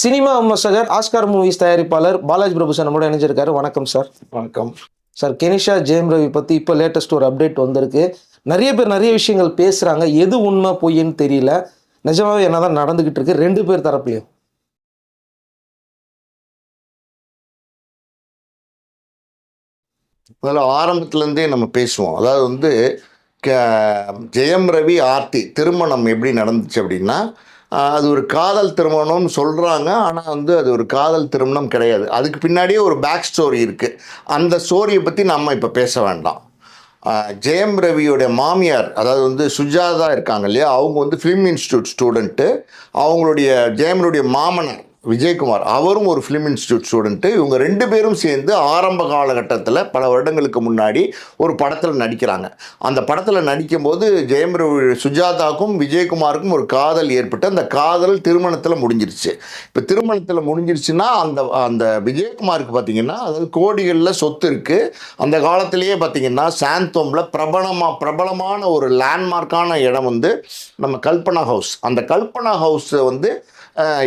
Cinema விமர்சகர் Oscar movies தயாரிப்பாளர் பாலாஜி பிரபு sir நம்மளோட இணைஞ்சிருக்காரு. வணக்கம் சார். வணக்கம். சார் கெனிஷா ஜெயம் ரவி பற்றி இப்போ லேட்டஸ்ட் ஒரு அப்டேட் வந்திருக்கு. நிறைய பேர் நிறைய விஷயங்கள் பேசுகிறாங்க எது உண்மை பொய்ன்னு தெரியல. நிஜமாவே என்னதான் நடந்துகிட்டு இருக்கு. ரெண்டு பேர் தரப்புலையும். முதல்ல ஆரம்பத்துலேருந்தே நம்ம பேசுவோம். அதாவது வந்து ஜெயம் ரவி ஆர்த்தி திருமணம் எப்படி நடந்துச்சு அப்படின்னா அது ஒரு காதல் திருமணம்னு சொல்கிறாங்க ஆனால் வந்து அது ஒரு காதல் திருமணம் கிடையாது. அதுக்கு பின்னாடியே ஒரு பேக் ஸ்டோரி இருக்குது அந்த ஸ்டோரியை பற்றி நம்ம இப்போ பேச வேண்டாம். ஜெயம் ரவியோடைய மாமியார் அதாவது வந்து சுஜாதா இருக்காங்க இல்லையா? அவங்க வந்து ஃபிலிம் இன்ஸ்டியூட் ஸ்டூடெண்ட்டு அவங்களுடைய ஜெயம்னுடைய மாமனார். விஜயகுமார் அவரும் ஒரு ஃபிலிம் இன்ஸ்டியூட் ஸ்டூடெண்ட்டு இவங்க ரெண்டு பேரும் சேர்ந்து ஆரம்ப காலகட்டத்தில் பல வருடங்களுக்கு முன்னாடி ஒரு படத்தில் நடிக்கிறாங்க. அந்த படத்தில் நடிக்கும்போது ஜெயம் ரவி சுஜாதாக்கும் விஜயகுமாருக்கும் ஒரு காதல் ஏற்பட்டு அந்த காதல் திருமணத்தில் முடிஞ்சிருச்சு. இப்போ திருமணத்தில் முடிஞ்சிருச்சுன்னா அந்த அந்த விஜயகுமாருக்கு பார்த்தீங்கன்னா அதாவது கோடிகளில் சொத்து இருக்குது அந்த காலத்திலேயே பார்த்தீங்கன்னா சாந்தோமில் பிரபலமாக பிரபலமான ஒரு லேண்ட்மார்க்கான இடம் வந்து நம்ம கல்பனா ஹவுஸ் அந்த கல்பனா ஹவுஸை வந்து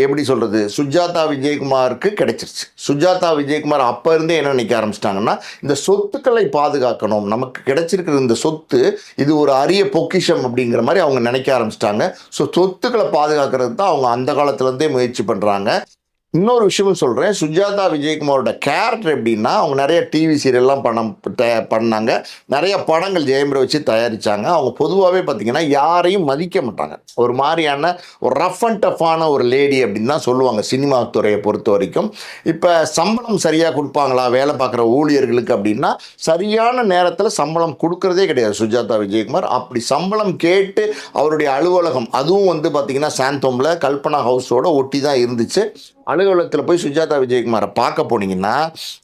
எப்படி சொல்கிறது சுஜாதா விஜயகுமாருக்கு கிடைச்சிருச்சு. சுஜாதா விஜயகுமார் அப்போ இருந்தே என்ன நினைக்க ஆரம்பிச்சிட்டாங்கன்னா இந்த சொத்துக்களை பாதுகாக்கணும். நமக்கு கிடைச்சிருக்கிற இந்த சொத்து இது ஒரு அரிய பொக்கிஷம் அப்படிங்கிற மாதிரி அவங்க நினைக்க ஆரம்பிச்சிட்டாங்க. ஸோ சொத்துக்களை பாதுகாக்கிறது தான் அவங்க அந்த காலத்துலேருந்தே முயற்சி பண்ணுறாங்க இன்னொரு விஷயமும் சொல்கிறேன் சுஜாதா விஜயகுமாரோட கேரக்டர் எப்படின்னா அவங்க நிறைய டிவி சீரியல்லாம் பணம் பண்ணாங்க. நிறைய படங்கள் ஜெயம்பரை வச்சு தயாரித்தாங்க அவங்க பொதுவாகவே பார்த்தீங்கன்னா யாரையும் மதிக்க மாட்டாங்க. ஒரு மாதிரியான ஒரு ரஃப் அண்ட் டஃப்பான ஒரு லேடி அப்படின்னு தான் சொல்லுவாங்க சினிமா துறையை பொறுத்த வரைக்கும். இப்போ சம்பளம் சரியாக கொடுப்பாங்களா? வேலை பார்க்குற ஊழியர்களுக்கு அப்படின்னா சரியான நேரத்தில் சம்பளம் கொடுக்குறதே கிடையாது சுஜாதா விஜயகுமார். அப்படி சம்பளம் கேட்டு அவருடைய அலுவலகம் அதுவும் வந்து பார்த்திங்கன்னா சாந்தோமில் கல்பனா ஹவுஸோட ஒட்டி தான் இருந்துச்சு. அலுவலகத்தில் போய் சுஜாதா விஜயகுமாரை பார்க்க போனீங்கன்னா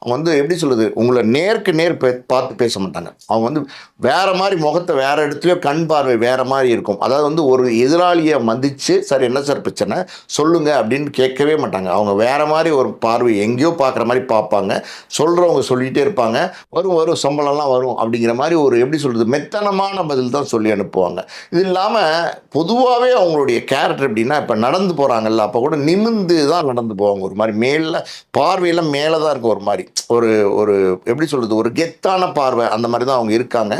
அவங்க வந்து எப்படி சொல்லுது உங்களை நேருக்கு நேர் பே பார்த்து பேச மாட்டாங்க. அவங்க வந்து வேறு மாதிரி முகத்தை வேறு இடத்துலையோ கண் பார்வை வேறு மாதிரி இருக்கும். அதாவது வந்து ஒரு எதிராளியை மதித்து சார் என்ன சார் பிரச்சனை? சொல்லுங்கள் அப்படின்னு கேட்கவே மாட்டாங்க. அவங்க வேறு மாதிரி ஒரு பார்வை எங்கேயோ பார்க்குற மாதிரி பார்ப்பாங்க. சொல்கிறவங்க சொல்லிகிட்டே இருப்பாங்க. வரும் வரும் சம்பளம்லாம் வரும் அப்படிங்கிற மாதிரி ஒரு எப்படி சொல்கிறது மெத்தனமான பதில் தான் சொல்லி அனுப்புவாங்க. இது இல்லாமல் பொதுவாகவே அவங்களுடைய கேரக்டர் எப்படின்னா இப்போ நடந்து போகிறாங்கல்ல அப்போ கூட நிமிந்து தான் நடந்து போவாங்க. ஒரு மாதிரி மேலே பார்வையெல்லாம் மேலே தான் இருக்கும் ஒரு மாதிரி. ஒரு ஒரு எப்படி சொல்கிறது ஒரு கெத்தான பார்வை அந்த மாதிரி தான் அவங்க இருக்காங்க.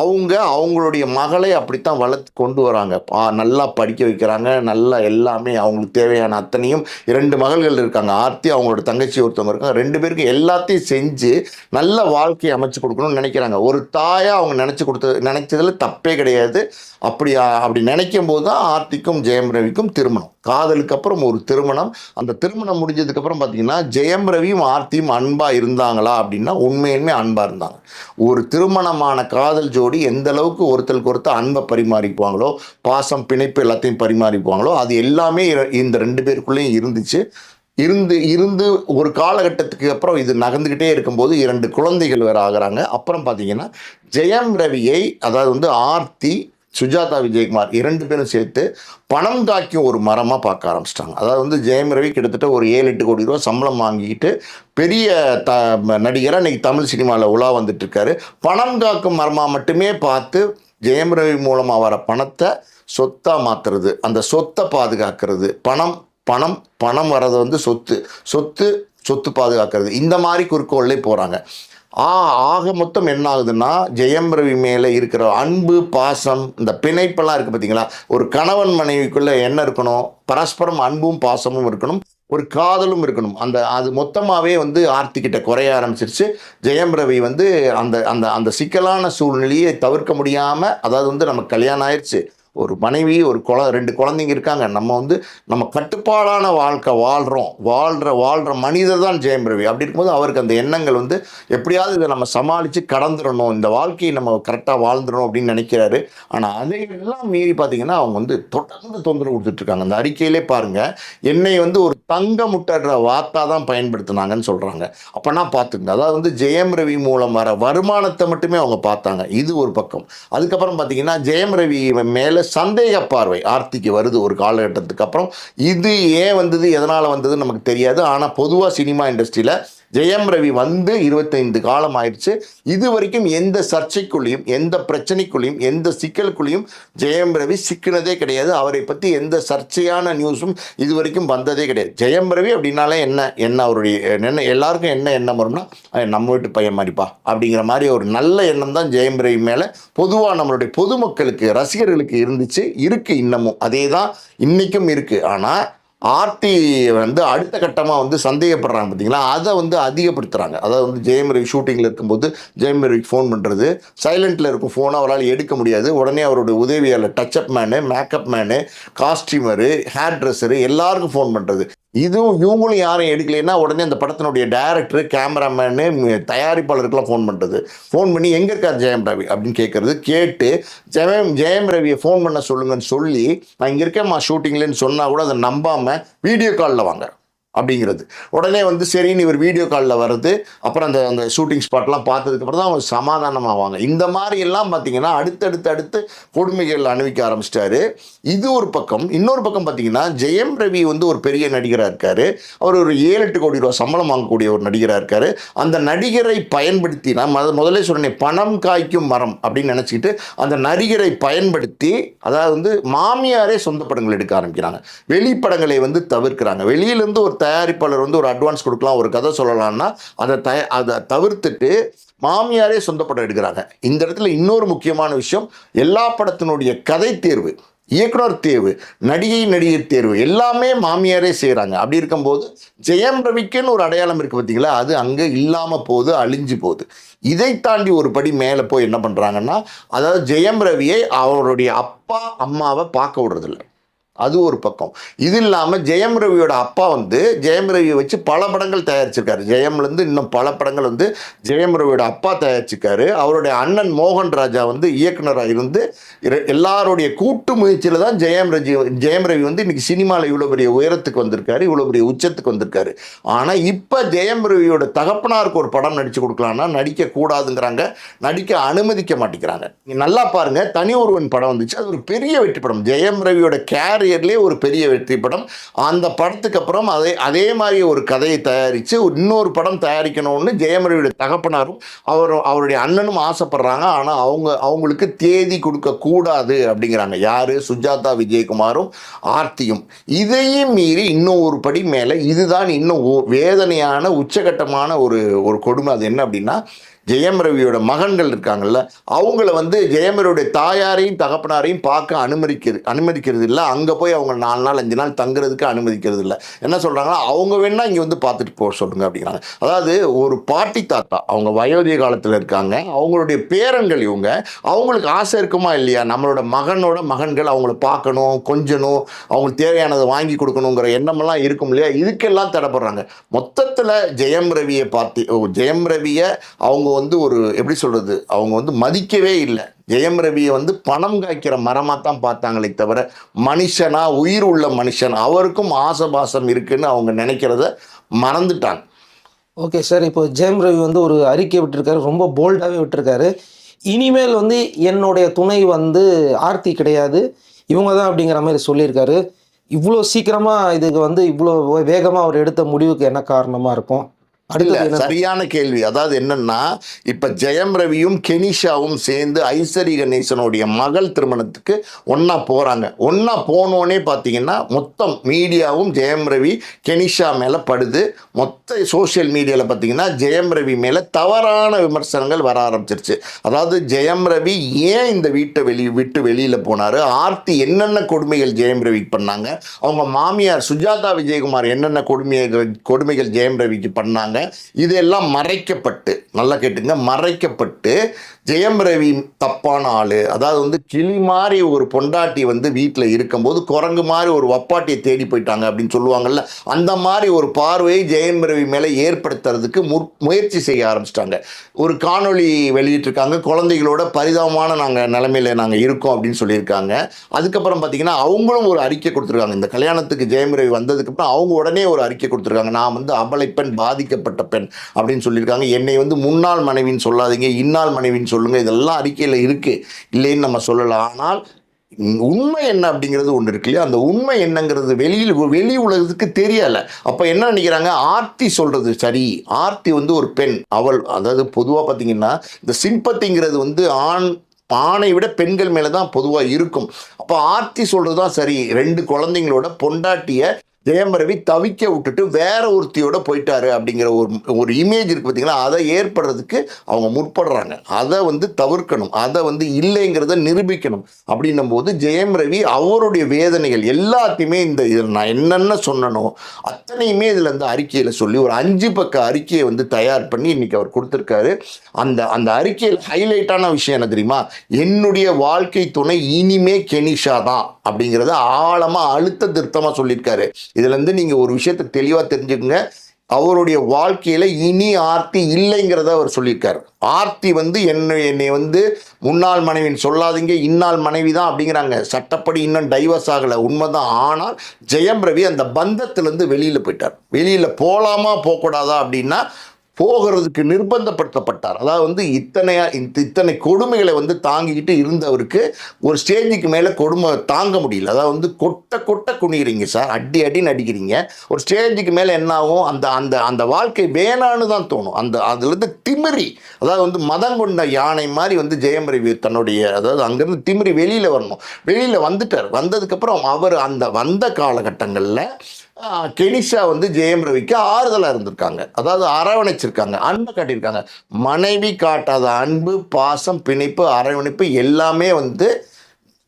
அவங்க அவங்களுடைய மகளை அப்படித்தான் வளர்த்து கொண்டு வராங்க. நல்லா படிக்க வைக்கிறாங்க. நல்லா எல்லாமே அவங்களுக்கு தேவையான அத்தனையும் இரண்டு மகள்கள் இருக்காங்க. ஆர்த்தி அவங்களோட தங்கச்சி ஒருத்தவங்க இருக்காங்க. ரெண்டு பேருக்கும் எல்லாத்தையும் செஞ்சு நல்ல வாழ்க்கையை அமைச்சு கொடுக்கணும்னு நினைக்கிறாங்க. ஒரு தாயாக அவங்க நினச்சி கொடுத்தது நினச்சதில் தப்பே கிடையாது. அப்படி அப்படி நினைக்கும் போது தான் ஆர்த்திக்கும் ஜெயம் ரவிக்கும் திருமணம். காதலுக்கு அப்புறம் ஒரு திருமணம். அந்த திருமணம் முடிஞ்சதுக்கப்புறம் பார்த்தீங்கன்னா ஜெயம் ரவியும் ஆர்த்தியும் அன்பாக இருந்தாங்களா அப்படின்னா உண்மையுமே அன்பாக இருந்தாங்க. ஒரு திருமணமான காதல் ஜோடி எந்த அளவுக்கு ஒருத்தருக்கு ஒருத்தர் அன்பை பரிமாறிக்குவாங்களோ பாசம் பிணைப்பு எல்லாத்தையும் பரிமாறிக்குவாங்களோ அது எல்லாமே இந்த ரெண்டு பேருக்குள்ளேயும் இருந்துச்சு. இருந்து இருந்து ஒரு காலகட்டத்துக்கு அப்புறம் இது நகர்ந்துக்கிட்டே இருக்கும்போது இரண்டு குழந்தைகள் வேறு ஆகிறாங்க. அப்புறம் பார்த்தீங்கன்னா ஜெயம் ரவியை அதாவது வந்து ஆர்த்தி சுஜாதா விஜயகுமார் இரண்டு பேரும் சேர்த்து பணம் காய்க்கும் ஒரு மரமாக பார்க்க ஆரம்பிச்சிட்டாங்க. அதாவது வந்து ஜெயம் ரவி கிட்டத்தட்ட ஒரு ஏழு எட்டு கோடி ரூபா சம்பளம் வாங்கிக்கிட்டு பெரிய த நடிகராக இன்றைக்கி தமிழ் சினிமாவில் உலா வந்துட்டுருக்காரு. பணம் காக்கும் மரமாக மட்டுமே பார்த்து ஜெயம் ரவி மூலமாக வர பணத்தை சொத்தாக மாற்றுறது அந்த சொத்தை பாதுகாக்கிறது பணம் பணம் பணம் வர்றது வந்து சொத்து சொத்து சொத்து பாதுகாக்கிறது இந்த மாதிரி குறிக்கோள்லேயே போகிறாங்க ஆ ஆக மொத்தம் என்ன ஆகுதுன்னா ஜெயம் ரவி மேலே இருக்கிற அன்பு பாசம் இந்த பிணைப்பெல்லாம் இருக்குது பார்த்தீங்களா ஒரு கணவன் மனைவிக்குள்ளே என்ன இருக்கணும்? பரஸ்பரம் அன்பும் பாசமும் இருக்கணும். ஒரு காதலும் இருக்கணும். அந்த அது மொத்தமாகவே வந்து ஆர்த்திக்கிட்ட குறைய ஆரம்பிச்சிருச்சு. ஜெயம் ரவி வந்து அந்த அந்த அந்த சிக்கலான சூழ்நிலையை தவிர்க்க முடியாமல் அதாவது வந்து நமக்கு கல்யாணம் ஆயிடுச்சு ஒரு மனைவி ஒரு குழ ரெண்டு குழந்தைங்க இருக்காங்க. நம்ம வந்து நம்ம கட்டுப்பாடான வாழ்க்கை வாழ்கிறோம் வாழ்கிற வாழ்கிற மனிதர் தான் ஜெயம் ரவி. அப்படி இருக்கும்போது அவருக்கு அந்த எண்ணங்கள் வந்து எப்படியாவது இதை நம்ம சமாளித்து கடந்துடணும். இந்த வாழ்க்கையை நம்ம கரெக்டாக வாழ்ந்துடணும் அப்படின்னு நினைக்கிறாரு. ஆனால் அதையெல்லாம் மீறி பார்த்தீங்கன்னா அவங்க வந்து தொடர்ந்து தொந்தரவு கொடுத்துட்ருக்காங்க அந்த அறிக்கையிலே பாருங்கள் என்னை வந்து ஒரு தங்க முட்டடுற வார்த்தா தான் பயன்படுத்தினாங்கன்னு சொல்கிறாங்க அப்போனா பார்த்துங்க அதாவது வந்து ஜெயம் ரவி மூலம் வர வருமானத்தை மட்டுமே அவங்க பார்த்தாங்க. இது ஒரு பக்கம். அதுக்கப்புறம் பார்த்தீங்கன்னா ஜெயம் ரவி மேலே சந்தேக பார்வை ஆர்த்திக்கு வருது ஒரு காலகட்டத்துக்கு அப்புறம். இது ஏன் வந்தது எதனால் வந்ததுன்னு நமக்கு தெரியாது. ஆனால் பொதுவாக சினிமா இண்டஸ்ட்ரியில் ஜெயம் ரவி வந்து இருபத்தைந்து காலம் ஆயிடுச்சு இது வரைக்கும் எந்த சர்ச்சைக்குள்ளேயும் எந்த பிரச்சனைக்குள்ளேயும் எந்த சிக்கலுக்குள்ளேயும் ஜெயம் ரவி சிக்கினதே கிடையாது. அவரை பற்றி எந்த சர்ச்சையான நியூஸும் இது வரைக்கும் வந்ததே கிடையாது. ஜெயம் ரவி அப்படின்னாலே என்ன? என்ன அவருடைய என்ன எல்லாருக்கும் என்ன எண்ணம் வரும்னா நம்ம வீட்டு பையன் மாதிரிப்பா அப்படிங்கிற மாதிரி ஒரு நல்ல எண்ணம் தான் ஜெயம் ரவி மேலே. பொதுவாக நம்மளுடைய பொதுமக்களுக்கு ரசிகர்களுக்கு இருந்துச்சு இருக்குது இன்னமும். அதே தான் இன்றைக்கும் இருக்குது ஆனால் ஆர்டி வந்து அடுத்த கட்டமாக வந்து சந்தேகப்படுறாங்க பார்த்தீங்களா அதை வந்து அதிகப்படுத்துகிறாங்க அதாவது வந்து ஜெயம் ஷூட்டிங்கில் இருக்கும்போது ஜெயமிரவிக்கு ஃபோன் பண்ணுறது சைலண்ட்டில் இருக்கும் ஃபோனை அவரால் எடுக்க முடியாது. உடனே அவருடைய உதவியாளர் touch up man makeup man costumer hair dresser எல்லாருக்கும் ஃபோன் பண்ணுறது இதுவும் இவங்களும் யாரும் எடுக்கலைன்னா உடனே அந்த படத்தினுடைய டைரக்டர் கேமராமேனு தயாரிப்பாளருக்கெல்லாம் ஃபோன் பண்ணுறது ஃபோன் பண்ணி எங்கே இருக்கார் ஜெயம் ரவி அப்படின்னு கேட்குறது கேட்டு ஜெயம் ஜெயம் ரவியை ஃபோன் பண்ண சொல்லுங்கன்னு சொல்லி நான் இங்கே இருக்கேம்மா ஷூட்டிங்லேன்னு சொன்னால் கூட அதை நம்பாமல் வீடியோ காலில் வாங்க அப்படிங்கிறது. உடனே வந்து சரின்னு இவர் வீடியோ காலில் வருது அப்புறம் அந்த அந்த ஷூட்டிங் ஸ்பாட்லாம் பார்த்ததுக்கப்புறம் தான் அவங்க சமாதானமாவாங்க. இந்த மாதிரி எல்லாம் பார்த்தீங்கன்னா அடுத்தடுத்து அடுத்து கொடுமைகள் அணிவிக்க ஆரம்பிச்சிட்டாரு. இது ஒரு பக்கம். இன்னொரு பக்கம் பார்த்தீங்கன்னா ஜெயம் ரவி வந்து ஒரு பெரிய நடிகராக இருக்காரு. அவர் ஒரு ஏழு எட்டு கோடி ரூபா சம்பளம் வாங்கக்கூடிய ஒரு நடிகராக இருக்காரு. அந்த நடிகரை பயன்படுத்தி நான் முத- சொன்னேன் பணம் காய்க்கும் மரம் அப்படின்னு நினச்சிக்கிட்டு அந்த நடிகரை பயன்படுத்தி அதாவது வந்து மாமியாரே சொந்த படங்கள் எடுக்க ஆரம்பிக்கிறாங்க. வெளிப்படங்களை வந்து தவிர்க்கிறாங்க. வெளியிலேருந்து ஒரு தயாரிப்பாளர் வந்து ஒரு அட்வான்ஸ் கொடுக்கலாம் ஒரு கதை சொல்லலாம்னா அதை தய அதை தவிர்த்துட்டு மாமியாரே சொந்த படம் எடுக்கிறாங்க. இந்த இடத்துல இன்னொரு முக்கியமான விஷயம் எல்லா படத்தினுடைய கதை தேர்வு இயக்குனர் தேர்வு நடிகை நடிகர் தேர்வு எல்லாமே மாமியாரே செய்கிறாங்க அப்படி இருக்கும்போது ஜெயம் ரவிக்குன்னு ஒரு அடையாளம் இருக்குது பார்த்தீங்களா? அது அங்கே இல்லாமல் போகுது அழிஞ்சு போகுது. இதை தாண்டி ஒரு படி மேலே போய் என்ன பண்ணுறாங்கன்னா அதாவது ஜெயம் ரவியை அவருடைய அப்பா அம்மாவை பார்க்க விடுறதில்லை. அது ஒரு பக்கம். இது இல்லாமல் ஜெயம் ரவியோட அப்பா வந்து ஜெயம் ரவியை வச்சு பல படங்கள் தயாரிச்சிருக்காரு. ஜெயம்லேருந்து இன்னும் பல படங்கள் வந்து ஜெயம் ரவியோட அப்பா தயாரிச்சிருக்காரு. அவருடைய அண்ணன் மோகன் ராஜா வந்து இயக்குனராக இருந்து எல்லாருடைய கூட்டு முயற்சியில் தான் ஜெயம் ரஜி ஜெயம் ரவி வந்து இன்னைக்கு சினிமாவில் இவ்வளோ பெரிய உயரத்துக்கு வந்திருக்காரு இவ்வளோ பெரிய உச்சத்துக்கு வந்திருக்காரு. ஆனால் இப்போ ஜெயம் ரவியோட தகப்பனாருக்கு ஒரு படம் நடிச்சு கொடுக்கலான்னா நடிக்கக்கூடாதுங்கிறாங்க நடிக்க அனுமதிக்க மாட்டேங்கிறாங்க. நீங்க நல்லா பாருங்கள் தனி ஒருவன் படம் வந்துச்சு. அது ஒரு பெரிய வெற்றி படம். ஜெயம் ரவியோட பீரியட்லேயே ஒரு பெரிய வெற்றி படம். அந்த படத்துக்கு அப்புறம் அதே அதே மாதிரி ஒரு கதையை தயாரித்து இன்னொரு படம் தயாரிக்கணும்னு ஜெயமரவியுடைய தகப்பனாரும் அவர் அவருடைய அண்ணனும் ஆசைப்படுறாங்க. ஆனால் அவங்க அவங்களுக்கு தேதி கொடுக்கக்கூடாது அப்படிங்கிறாங்க. யாரு? சுஜாதா விஜயகுமாரும் ஆர்த்தியும். இதையும் மீறி இன்னும் ஒரு படி மேலே இதுதான் இன்னும் ஓ- வேதனையான உச்சகட்டமான ஒரு ஒரு கொடுமை. அது என்ன அப்படின்னா ஜெயம் ரவியோட மகன்கள் இருக்காங்கல்ல அவங்கள வந்து ஜெயம் ரவியோடைய தாயாரையும் தகப்பனாரையும் பார்க்க அனுமதிக்கிறது அனுமதிக்கிறது இல்லை. அங்கே போய் அவங்க நாலு நாள் அஞ்சு நாள் தங்குறதுக்கு அனுமதிக்கிறது இல்லை. என்ன சொல்கிறாங்கன்னா அவங்க வேணால் இங்கே வந்து பார்த்துட்டு போக சொல்லுங்க அப்படிங்கிறாங்க. அதாவது ஒரு பாட்டி தாத்தா அவங்க வயோதிக காலத்தில் இருக்காங்க. அவங்களுடைய பேரன்கள் இவங்க. அவங்களுக்கு ஆசை இருக்குமா இல்லையா? நம்மளோட மகனோட மகன்கள் அவங்கள பார்க்கணும் கொஞ்சணும் அவங்களுக்கு தேவையானதை வாங்கி கொடுக்கணுங்கிற எண்ணமெல்லாம் இருக்கும் இல்லையா? இதுக்கெல்லாம் தடைப்படுறாங்க மொத்தத்தில் ஜெயம் ரவியை பார்த்து ஜெயம் ரவியை அவங்க வந்து ஒரு எப்படி சொல்கிறது அவங்க வந்து மதிக்கவே இல்லை. ஜெயம் ரவியை வந்து பணம் காய்க்கிற மரமாக தான் பார்த்தாங்களே தவிர மனுஷனா உயிர் உள்ள மனுஷன் அவருக்கும் ஆசபாசம் இருக்குன்னு அவங்க நினைக்கிறத மறந்துட்டாங்க. ஓகே சார் இப்போ ஜெயம் ரவி வந்து ஒரு அறிக்கை விட்டுருக்காரு ரொம்ப போல்டாகவே விட்டுருக்காரு. இனிமேல் வந்து என்னுடைய துணை வந்து ஆர்த்தி கிடையாது. இவங்க தான் அப்படிங்கிற மாதிரி சொல்லியிருக்காரு. இவ்வளோ சீக்கிரமாக இதுக்கு வந்து இவ்வளோ வேகமாக அவர் எடுத்த முடிவுக்கு என்ன காரணமாக இருக்கும்? என்ன? சரியான கேள்வி. அதாவது என்னன்னா இப்ப ஜெயம் ரவியும் கெனிஷாவும் சேர்ந்து ஐஸ்வரி கணேசனுடைய மகள் திருமணத்துக்கு ஒண்ணா போறாங்க. ஒண்ணா போனோடனே பார்த்தீங்கன்னா மொத்தம் மீடியாவும் ஜெயம் ரவி கெனிஷா மேல படுது. மொத்த சோஷியல் மீடியாவில் பார்த்தீங்கன்னா ஜெயம் ரவி மேல தவறான விமர்சனங்கள் வர ஆரம்பிச்சிருச்சு. அதாவது ஜெயம் ரவி ஏன் இந்த வீட்டை வெளி விட்டு வெளியில போனாரு? ஆர்த்தி என்னென்ன கொடுமைகள் ஜெயம் ரவிக்கு பண்ணாங்க? அவங்க மாமியார் சுஜாதா விஜயகுமார் என்னென்ன கொடுமைகள் கொடுமைகள் ஜெயம் ரவிக்கு பண்ணாங்க? இதெல்லாம் மறைக்கப்பட்டு நல்லா கேட்டுங்க மறைக்கப்பட்டு ஜெயம் ரவி தப்பான ஆள். அதாவது வந்து கிளி மாதிரி ஒரு பொண்டாட்டி வந்து வீட்டில் இருக்கும்போது குரங்கு மாதிரி ஒரு வப்பாட்டியை தேடி போயிட்டாங்க அப்படின்னு சொல்லுவாங்கள்ல அந்த மாதிரி ஒரு பார்வையை ஜெயம் ரவி மேலே ஏற்படுத்துறதுக்கு முற் முயற்சி செய்ய ஆரம்பிச்சிட்டாங்க. ஒரு காணொளி வெளியிட்டிருக்காங்க குழந்தைகளோட பரிதாபமான நாங்கள் நிலைமையில நாங்கள் இருக்கோம் அப்படின்னு சொல்லியிருக்காங்க. அதுக்கப்புறம் பார்த்தீங்கன்னா அவங்களும் ஒரு அறிக்கை கொடுத்துருக்காங்க. இந்த கல்யாணத்துக்கு ஜெயம் ரவி வந்ததுக்கப்புறம் அவங்க உடனே ஒரு அறிக்கை கொடுத்துருக்காங்க. நான் வந்து அபலைப்பெண் பாதிக்கப்பட்ட பெண் அப்படின்னு சொல்லியிருக்காங்க. என்னை வந்து முன்னாள் மனைவின்னு சொல்லாதீங்க இன்னால் மனைவின்னு சொல்லுங்கள் இதெல்லாம் அறிக்கையில் இருக்குது இல்லைன்னு நம்ம சொல்லலாம் ஆனால் உண்மை என்ன அப்படிங்கிறது ஒன்று இருக்கு இல்லையா? அந்த உண்மை என்னங்கிறது வெளியில் வெளி உலகத்துக்கு தெரியலை. அப்போ என்ன நினைக்கிறாங்க? ஆர்த்தி சொல்கிறது சரி. ஆர்த்தி வந்து ஒரு பெண். அவள் அதாவது பொதுவாக பார்த்தீங்கன்னா இந்த சிம்பத்திங்கிறது வந்து ஆண் ஆணை விட பெண்கள் மேலே தான் பொதுவாக இருக்கும். அப்போ ஆர்த்தி சொல்கிறது தான் சரி. ரெண்டு குழந்தைங்களோட பொண்டாட்டியை ஜெயம் ரவி தவிக்க விட்டுட்டு வேற ஒருத்தியோட போயிட்டாரு அப்படிங்கிற ஒரு ஒரு இமேஜ் இருக்கு பார்த்தீங்களா? அதை ஏற்படுறதுக்கு அவங்க முற்படுறாங்க. அதை வந்து தவிர்க்கணும். அதை வந்து இல்லைங்கிறத நிரூபிக்கணும். அப்படின்னும் போது ஜெயம் ரவி அவருடைய வேதனைகள் எல்லாத்தையுமே இந்த இதில் நான் என்னென்ன சொன்னனோ அத்தனையுமே இதில் இருந்து அறிக்கையில் சொல்லி ஒரு அஞ்சு பக்க அறிக்கையை வந்து தயார் பண்ணி இன்னைக்கு அவர் கொடுத்துருக்காரு. அந்த அந்த அறிக்கையில் ஹைலைட்டான விஷயம் என்ன தெரியுமா? என்னுடைய வாழ்க்கை துணை இனிமே கெனிஷா தான் அப்படிங்கிறத ஆழமாக அழுத்த திருத்தமாக சொல்லியிருக்காரு. இதுலேருந்து நீங்கள் ஒரு விஷயத்தை தெளிவாக தெரிஞ்சுக்கங்க. அவருடைய வாழ்க்கையில் இனி ஆர்த்தி இல்லைங்கிறத அவர் சொல்லியிருக்காரு. ஆர்த்தி வந்து என்னை என்னை வந்து முன்னாள் மனைவின்னு சொல்லாதீங்க இன்னாள் மனைவி தான் அப்படிங்கிறாங்க. சட்டப்படி இன்னும் டைவர்ஸ் ஆகலை. உண்மைதான். ஆனால் ஜெயம் ரவி அந்த பந்தத்திலேருந்து வெளியில் போயிட்டார். வெளியில் போகலாமா போகக்கூடாதா அப்படின்னா போகிறதுக்கு நிர்பந்தப்படுத்தப்பட்டார். அதாவது வந்து இத்தனையா இந்த- இத்தனை கொடுமைகளை வந்து தாங்கிக்கிட்டு இருந்தவருக்கு ஒரு ஸ்டேஜுக்கு மேலே கொடுமை தாங்க முடியல. அதாவது வந்து கொட்ட கொட்ட குனிகிறீங்க சார். அடி அடின்னு அடிக்கிறீங்க ஒரு ஸ்டேஜுக்கு மேலே என்ன ஆகும் அந்த அந்த அந்த வாழ்க்கை வேணான்னு தான் தோணும். அந்த அதுலேருந்து திமிரி. அதாவது வந்து மதம் கொண்ட யானை மாதிரி வந்து ஜெயம் ரவி தன்னுடைய அதாவது அங்கேருந்து திமிரி வெளியில் வரணும். வெளியில் வந்துட்டார். வந்ததுக்கப்புறம் அவர் அந்த வந்த காலகட்டங்களில் கெனிஷா வந்து ஜெயம் ரவிக்கு ஆறுதலாக இருந்திருக்காங்க. அதாவது அரவணைச்சிருக்காங்க. அன்பை காட்டியிருக்காங்க. மனைவி காட்டாத அன்பு பாசம் பிணைப்பு அரவணைப்பு எல்லாமே வந்து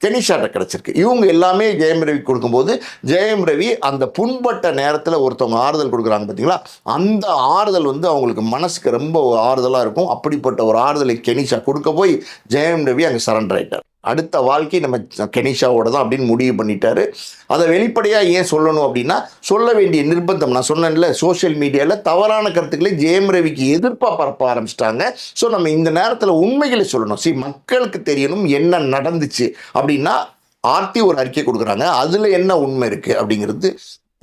கெனிஷாட்ட கிடச்சிருக்கு. இவங்க எல்லாமே ஜெயம் ரவி கொடுக்கும்போது ஜெயம் ரவி அந்த புண்பட்ட நேரத்தில் ஒருத்தவங்க ஆறுதல் கொடுக்குறாங்க பார்த்தீங்களா அந்த ஆறுதல் வந்து அவங்களுக்கு மனசுக்கு ரொம்ப ஆறுதலாக இருக்கும். அப்படிப்பட்ட ஒரு ஆறுதலை கெனிஷா கொடுக்க போய் ஜெயம் ரவி அங்கே சரண்டர் ஆகிட்டார் அடுத்த வாழ்க்கை நம்ம கெனிஷாவோட தான் அப்படின்னு முடிவு பண்ணிட்டாரு. அதை வெளிப்படையாக ஏன் சொல்லணும் அப்படின்னா சொல்ல வேண்டிய நிர்பந்தம் நான் சொன்னேன்ல சோஷியல் மீடியாவில் தவறான கருத்துக்களை ஜெயம் ரவிக்கு எதிர்ப்பாக பரப்ப ஆரம்பிச்சிட்டாங்க. ஸோ நம்ம இந்த நேரத்தில் உண்மைகளை சொல்லணும். சரி மக்களுக்கு தெரியணும் என்ன நடந்துச்சு அப்படின்னா ஆர்த்தி ஒரு அறிக்கை கொடுக்குறாங்க. அதில் என்ன உண்மை இருக்குது அப்படிங்கிறது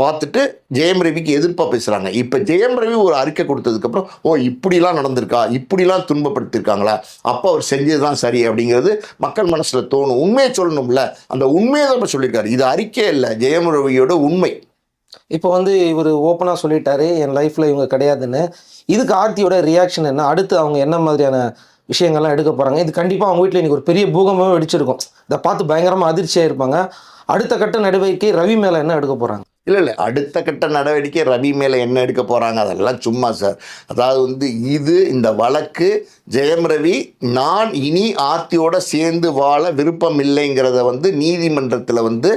பார்த்துட்டு ஜெயம் ரவிக்கு எதிர்ப்பாக பேசுகிறாங்க இப்போ ஜெயம் ரவி ஒரு அறிக்கை கொடுத்ததுக்கப்புறம் ஓ இப்படிலாம் நடந்திருக்கா? இப்படிலாம் துன்பப்படுத்தியிருக்காங்களா அப்போ அவர் செஞ்சது தான் சரி அப்படிங்கிறது மக்கள் மனசில் தோணும். உண்மையை சொல்லணும்ல. அந்த உண்மையை தான் சொல்லியிருக்காரு. இது அறிக்கை இல்லை. ஜெயம் ரவியோட உண்மை. இப்போ வந்து இவர் ஓப்பனாக சொல்லிட்டாரு. என் லைஃப்பில் இவங்க கிடையாதுன்னு. இதுக்கு ஆர்த்தியோட ரியாக்ஷன் என்ன? அடுத்து அவங்க என்ன மாதிரியான விஷயங்கள்லாம் எடுக்க போகிறாங்க இது கண்டிப்பாக அவங்க வீட்டில் இன்றைக்கி ஒரு பெரிய பூகம்பமே வெடிச்சிருக்கும். இதை பார்த்து பயங்கரமாக அதிர்ச்சியாக இருப்பாங்க. அடுத்த கட்ட நடவடிக்கை ரவி மேலே என்ன எடுக்க போகிறாங்க இல்லை இல்லை. அடுத்த கட்ட நடவடிக்கை ரவி மேலே என்ன எடுக்க போகிறாங்க அதெல்லாம் சும்மா சார். அதாவது வந்து இது இந்த வழக்கு ஜெயம் ரவி நான் இனி ஆர்த்தியோட சேர்ந்து வாழ விருப்பம் இல்லைங்கிறத வந்து நீதிமன்றத்தில் வந்து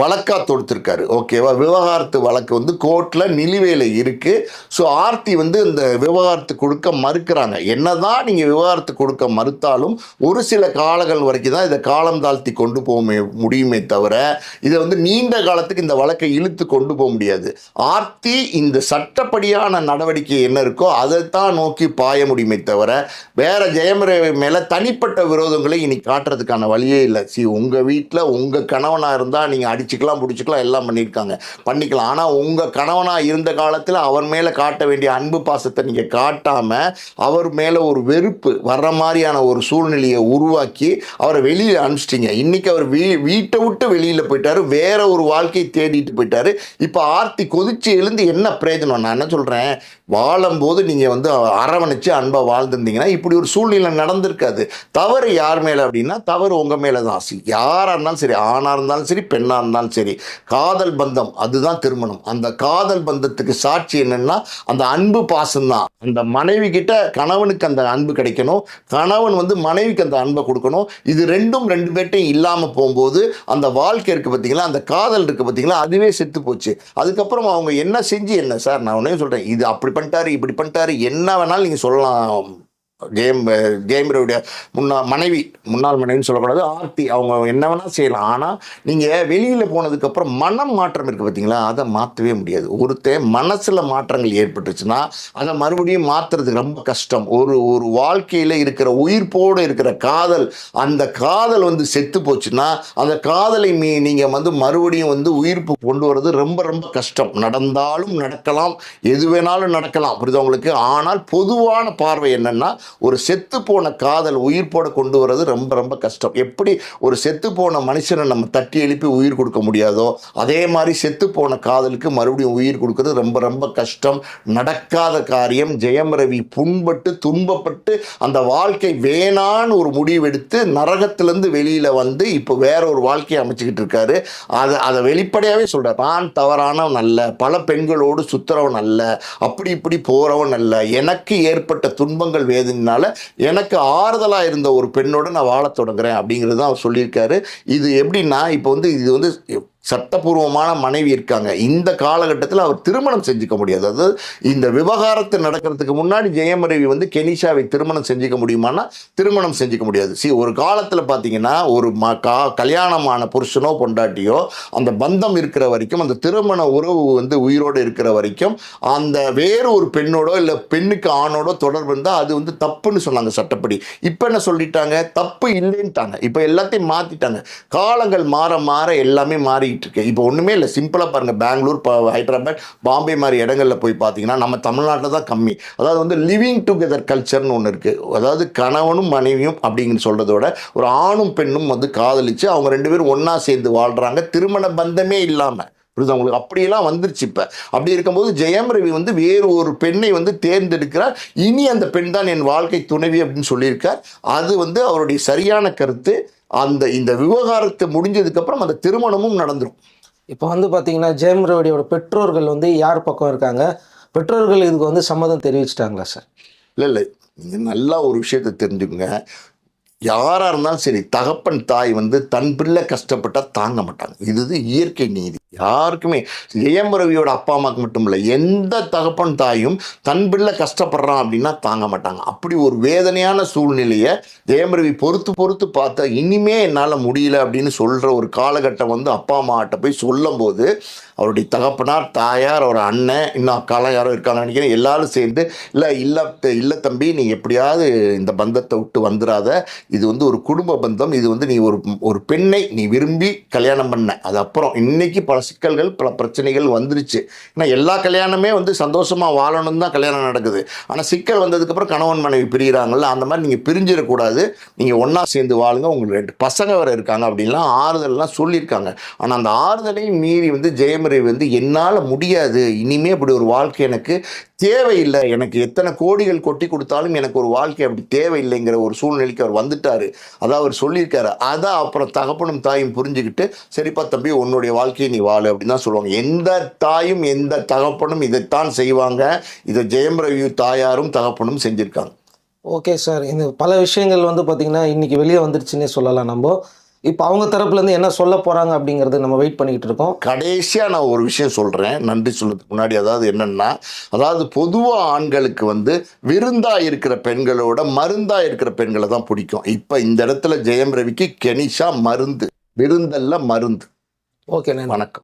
வழக்காக தொடுத்திருக்காரு. ஓகேவா விவகாரத்து வழக்கு வந்து கோர்ட்டில் நிலுவையில் இருக்குது ஸோ ஆர்த்தி வந்து இந்த விவகாரத்து கொடுக்க மறுக்கிறாங்க. என்ன தான் நீங்கள் விவகாரத்து கொடுக்க மறுத்தாலும் ஒரு சில காலங்கள் வரைக்கும் தான் இதை காலம் தாழ்த்தி கொண்டு போக முடியுமே தவிர இதை வந்து நீண்ட காலத்துக்கு இந்த வழக்கை இழுத்து கொண்டு போக முடியாது. ஆர்த்தி இந்த சட்டப்படியான நடவடிக்கை என்ன இருக்கோ அதைத்தான் நோக்கி பாய முடியுமே தவிர வேற ஜெயமரவி மேலே தனிப்பட்ட விரோதங்களை இனி காட்டுறதுக்கான வழியே இல்லை. சி உங்கள் வீட்டில் உங்கள் கணவனாக இருந்தால் நீங்கள் அடிச்சுக்கலாம் பிடிச்சிக்கலாம் எல்லாம் பண்ணியிருக்காங்க. பண்ணிக்கலாம். ஆனால் உங்கள் கணவனாக இருந்த காலத்தில் அவர் மேலே காட்ட வேண்டிய அன்பு பாசத்தை நீங்கள் காட்டாமல் அவர் மேலே ஒரு வெறுப்பு வர்ற மாதிரியான ஒரு சூழ்நிலையை உருவாக்கி அவரை வெளியில் அனுப்பிச்சிட்டிங்க. இன்றைக்கி அவர் வீ வீட்டை விட்டு வெளியில் போயிட்டார். வேற ஒரு வாழ்க்கையை தேடிட்டு போயிட்டாரு. இப்போ ஆர்த்தி கொதிச்சு எழுந்து என்ன பிரயோஜனம்? நான் என்ன சொல்கிறேன் வாழும்போது நீங்கள் வந்து அரவணைச்சு அன்பாக வாழ்ந்திருந்தீங்கன்னா இப்படி ஒரு சூழ்நிலை நடந்திருக்காது. தவறு யார் மேலே அப்படின்னா தவறு உங்கள் மேலே தான் யாராக இருந்தாலும் சரி ஆணாக இருந்தாலும் சரி பெண்ணாக இருந்தாலும் சரி காதல் பந்தம் அதுதான் திருமணம். அந்த காதல் பந்தத்துக்கு சாட்சி என்னென்னா அந்த அன்பு பாசம்தான். அந்த மனைவி கிட்ட கணவனுக்கு அந்த அன்பு கிடைக்கணும். கணவன் வந்து மனைவிக்கு அந்த அன்பை கொடுக்கணும். இது ரெண்டும் ரெண்டு பேர்ட்டையும் இல்லாமல் போகும்போது அந்த வாழ்க்கை இருக்குது பார்த்தீங்களா அந்த காதல் இருக்குது பார்த்தீங்களா அதுவே செத்து போச்சு. அதுக்கப்புறம் அவங்க என்ன செஞ்சு என்ன? சார் நான் உடனே சொல்கிறேன் இது அப்படி பண்ணிட்டாரு இப்படி பண்ணிட்டாரு என்ன வேணாலும் நீங்கள் சொல்லலாம். ஜெயம் ஜெயம்பருடைய முன்னாள் மனைவி முன்னாள் மனைவின்னு சொல்லக்கூடாது ஆர்த்தி அவங்க என்ன வேணால் செய்யலாம். ஆனால் நீங்கள் வெளியில் போனதுக்கப்புறம் மனம் மாற்றம் இருக்குது பார்த்தீங்களா அதை மாற்றவே முடியாது. ஒருத்தன் மனசில் மாற்றங்கள் ஏற்பட்டுச்சுன்னா அதை மறுபடியும் மாற்றுறதுக்கு ரொம்ப கஷ்டம். ஒரு ஒரு வாழ்க்கையில் இருக்கிற உயிர்ப்போடு இருக்கிற காதல் அந்த காதல் வந்து செத்து போச்சுன்னா அந்த காதலை மீ நீங்கள் வந்து மறுபடியும் வந்து உயிர்ப்பு கொண்டு வர்றது ரொம்ப ரொம்ப கஷ்டம். நடந்தாலும் நடக்கலாம் எது வேணாலும் நடக்கலாம். புரியுதா உங்களுக்கு? ஆனால் பொதுவான பார்வை என்னென்னா ஒரு செத்து போன காதல் உயிர் போட கொண்டு வர்றது ரொம்ப ரொம்ப கஷ்டம். எப்படி ஒரு செத்து போன மனுஷனை நம்ம தட்டி எழுப்பி உயிர் கொடுக்க முடியாதோ அதே மாதிரி செத்து போன காதலுக்கு மறுபடியும் உயிர் கொடுக்கறது ரொம்ப ரொம்ப கஷ்டம். நடக்காத காரியம் ஜெயம் ரவி புண்பட்டு துன்பப்பட்டு அந்த வாழ்க்கை வேணான்னு ஒரு முடிவெடுத்து நரகத்திலேருந்து வெளியில் வந்து இப்போ வேற ஒரு வாழ்க்கையை அமைச்சுக்கிட்டு இருக்காரு. அதை அதை வெளிப்படையாகவே சொல்கிறார் நான் தவறானவன் அல்ல பல பெண்களோடு சுத்துறவன் அல்ல அப்படி இப்படி போகிறவன் அல்ல எனக்கு ஏற்பட்ட துன்பங்கள் அப்படின்னால எனக்கு ஆறுதலாக இருந்த ஒரு பெண்ணோட நான் வாழத் தொடங்குறேன் அப்படிங்கிறது தான் அவர் சொல்லியிருக்காரு. இது எப்படின்னா இப்போ வந்து இது வந்து சட்டபூர்வமான மனைவி இருக்காங்க. இந்த காலகட்டத்தில் அவர் திருமணம் செஞ்சுக்க முடியாது. அதாவது இந்த விவகாரத்து நடக்கிறதுக்கு முன்னாடி ஜெயமரவி வந்து கெனிஷாவை திருமணம் செஞ்சுக்க முடியுமானா திருமணம் செஞ்சுக்க முடியாது. சி ஒரு காலத்தில் பார்த்தீங்கன்னா ஒரு ம கா கல்யாணமான புருஷனோ பொண்டாட்டியோ அந்த பந்தம் இருக்கிற வரைக்கும் அந்த திருமண உறவு வந்து உயிரோடு இருக்கிற வரைக்கும் அந்த வேறு ஒரு பெண்ணோடோ இல்லை பெண்ணுக்கு ஆணோடோ தொடர்பு இருந்தால் அது வந்து தப்புன்னு சொன்னாங்க சட்டப்படி. இப்போ என்ன சொல்லிட்டாங்க? தப்பு இல்லைன்ட்டாங்க. இப்போ எல்லாத்தையும் மாற்றிட்டாங்க காலங்கள் மாற மாற எல்லாமே மாறிக்கிட்டு இருக்கு இப்போ ஒன்றுமே இல்லை. சிம்பிளாக பாருங்கள் பெங்களூர் ஹைதராபாத் பாம்பே மாதிரி இடங்கள்ல போய் பார்த்தீங்கன்னா நம்ம தமிழ்நாட்டில் தான் கம்மி. அதாவது வந்து லிவிங் டுகெதர் கல்ச்சர்னு ஒன்று இருக்குது அதாவது கணவனும் மனைவியும் அப்படின்னு சொல்கிறதோட ஒரு ஆணும் பெண்ணும் வந்து காதலிச்சு அவங்க ரெண்டு பேரும் ஒன்றா சேர்ந்து வாழ்கிறாங்க திருமண பந்தமே இல்லாமல் புரியுதா அவங்களுக்கு அப்படியெல்லாம் வந்துருச்சு இப்போ. அப்படி இருக்கும்போது ஜெயம் ரவி வந்து வேறு ஒரு பெண்ணை வந்து தேர்ந்தெடுக்கிறார். இனி அந்த பெண் தான் என் வாழ்க்கை துணைவி அப்படின்னு சொல்லியிருக்கார். அது வந்து அவருடைய சரியான கருத்து. அந்த இந்த விவகாரத்தை முடிஞ்சதுக்கப்புறம் அந்த திருமணமும் நடந்துரும். இப்போ வந்து பார்த்தீங்கன்னா ஜெயம் ரவியோட பெற்றோர்கள் வந்து யார் பக்கம் இருக்காங்க? பெற்றோர்கள் இதுக்கு வந்து சம்மதம் தெரிவிச்சிட்டாங்களா சார்? இல்லை இல்லை. நீங்கள் நல்லா ஒரு விஷயத்தை தெரிஞ்சுக்கங்க. யாராக இருந்தாலும் சரி தகப்பன் தாய் வந்து தன் பிள்ளை கஷ்டப்பட்டால் தாங்க மாட்டாங்க. இது இயற்கை நீதி. யாருக்குமே ஜெயம் ரவியோட அப்பா அம்மாவுக்கு மட்டும் இல்லை எந்த தகப்பன் தாயும் தன் பிள்ளை கஷ்டப்படுறான் அப்படின்னா தாங்க மாட்டாங்க. அப்படி ஒரு வேதனையான சூழ்நிலையை ஜெயம் ரவி பொறுத்து பொறுத்து பார்த்தா இனிமே என்னால் முடியல அப்படின்னு சொல்கிற ஒரு காலகட்டம் வந்து அப்பா அம்மாட்ட போய் சொல்லும்போது அவருடைய தகப்பனார் தாயார் அவர் அண்ணன் இன்னும் அக்காலாம் யாரோ இருக்காங்க நினைக்கிறேன் எல்லாரும் சேர்ந்து இல்லை இல்லை இல்லை தம்பி நீ எப்படியாவது இந்த பந்தத்தை விட்டு வந்துடாத இது வந்து ஒரு குடும்ப பந்தம். இது வந்து நீ ஒரு ஒரு பெண்ணை நீ விரும்பி கல்யாணம் பண்ண. அது அப்புறம் இன்னைக்கு பல சிக்கல்கள் பல பிரச்சனைகள் வந்துருச்சு. ஏன்னா எல்லா கல்யாணமே வந்து சந்தோஷமாக வாழணும் தான் கல்யாணம் நடக்குது. ஆனால் சிக்கல் வந்ததுக்கப்புறம் கணவன் மனைவி பிரிகிறாங்கல்ல அந்த மாதிரி நீங்கள் பிரிஞ்சிடக்கூடாது. நீங்கள் ஒன்றா சேர்ந்து வாழுங்க. உங்களுக்கு ரெண்டு பசங்க வர இருக்காங்க அப்படின்லாம் ஆறுதல்லாம் சொல்லியிருக்காங்க. ஆனால் அந்த ஆறுதலையும் மீறி வந்து ஜெயமறை வந்து என்னால் முடியாது. இனிமே அப்படி ஒரு வாழ்க்கை எனக்கு தேவையில்லை. எனக்கு எத்தனை கோடிகள் கொட்டி கொடுத்தாலும் எனக்கு ஒரு வாழ்க்கை அப்படி தேவையில்லைங்கிற ஒரு சூழ்நிலைக்கு அவர் வந்துட்டார். அதான் அவர் சொல்லியிருக்காரு. அதான் அப்புறம் தகப்பனும் தாயும் புரிஞ்சுக்கிட்டு சரிப்பா தம்பி உன்னுடைய வாழ்க்கையை நீ வாழு அப்படின்னு தான் சொல்லுவாங்க. எந்த தாயும் எந்த தகப்பனும் இதைத்தான் செய்வாங்க. இதை ஜெயம் ரவி தாயாரும் தகப்பனும் செஞ்சுருக்காங்க. Okay sir. இந்த பல விஷயங்கள் வந்து பார்த்தீங்கன்னா இன்றைக்கி வெளியே வந்துருச்சுன்னே சொல்லலாம் நம்ம. இப்போ அவங்க தரப்புலேருந்து என்ன சொல்ல போகிறாங்க அப்படிங்கிறது நம்ம வெயிட் பண்ணிக்கிட்டு இருக்கோம். கடைசியாக நான் ஒரு விஷயம் சொல்கிறேன் நன்றி சொல்றதுக்கு முன்னாடி அதாவது என்னென்னா அதாவது பொதுவாக ஆண்களுக்கு வந்து விருந்தாக இருக்கிற பெண்களோட மருந்தாக இருக்கிற பெண்களை தான் பிடிக்கும். இப்போ இந்த இடத்துல ஜெயம் ரவிக்கு கெனிஷா மருந்து விருந்தல்ல மருந்து. ஓகே வணக்கம்.